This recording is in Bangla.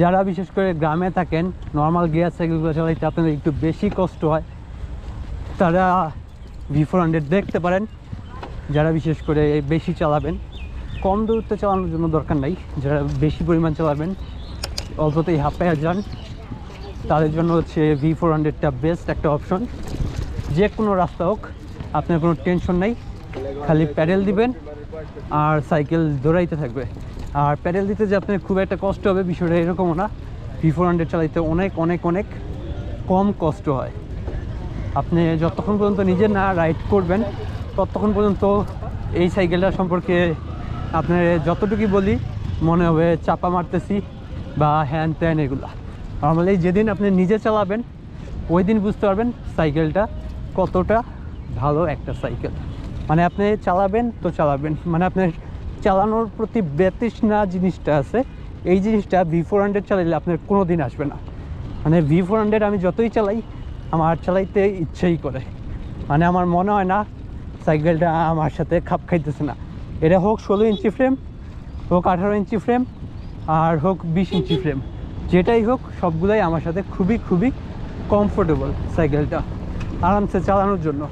যারা বিশেষ করে গ্রামে থাকেন নর্মাল গিয়ার সাইকেলগুলো চালাইতে আপনাদের একটু বেশি কষ্ট হয়, তারা ভি ফোর হান্ড্রেড দেখতে পারেন। যারা বিশেষ করে বেশি চালাবেন, কম দূরত্বে চালানোর জন্য দরকার নাই। যারা বেশি পরিমাণ চালাবেন, অল্পতেই হাঁপাইয়া যান। তাদের জন্য হচ্ছে ভি ফোর হান্ড্রেডটা বেস্ট একটা অপশন যে কোনো রাস্তা হোক, আপনার কোনো টেনশন নেই। খালি প্যাডেল দিবেন আর সাইকেল দৌড়াইতে থাকবে। আর প্যাডেল দিতে যে আপনার খুব একটা কষ্ট হবে বিষয়টা এরকমও না। ভি ফোর হান্ড্রেড চালাইতে অনেক অনেক অনেক কম কষ্ট হয়। আপনি যতক্ষণ পর্যন্ত নিজে না রাইড করবেন, ততক্ষণ পর্যন্ত এই সাইকেলটা সম্পর্কে আপনার যতটুকুই বলি, মনে হবে চাপা মারতেছি বা হ্যান ত্যান এগুলা। নর্মালি যেদিন আপনি নিজে চালাবেন ওই দিন বুঝতে পারবেন সাইকেলটা কতটা ভালো একটা সাইকেল মানে আপনি চালাবেন তো চালাবেন মানে আপনার চালানোর প্রতি বেতৃষ্ণা জিনিসটা আছে। এই জিনিসটা ভি ফোর হান্ড্রেড চালাইলে আপনার কোনো দিন আসবে না। মানে ভি ফোর হান্ড্রেড আমি যতই চালাই, আমার চালাইতে ইচ্ছেই করে। মানে আমার মনে হয় না, সাইকেলটা আমার সাথে খাপ খাইতেছে না। এটা হোক ষোলো ইঞ্চি ফ্রেম হোক আঠারো ইঞ্চি ফ্রেম আর হোক বিশ ইঞ্চি ফ্রেম যেটাই হোক, সবগুলাই আমার সাথে খুবই খুবই কমফোর্টেবল সাইকেলটা। আরামসে চালানোর জন্য।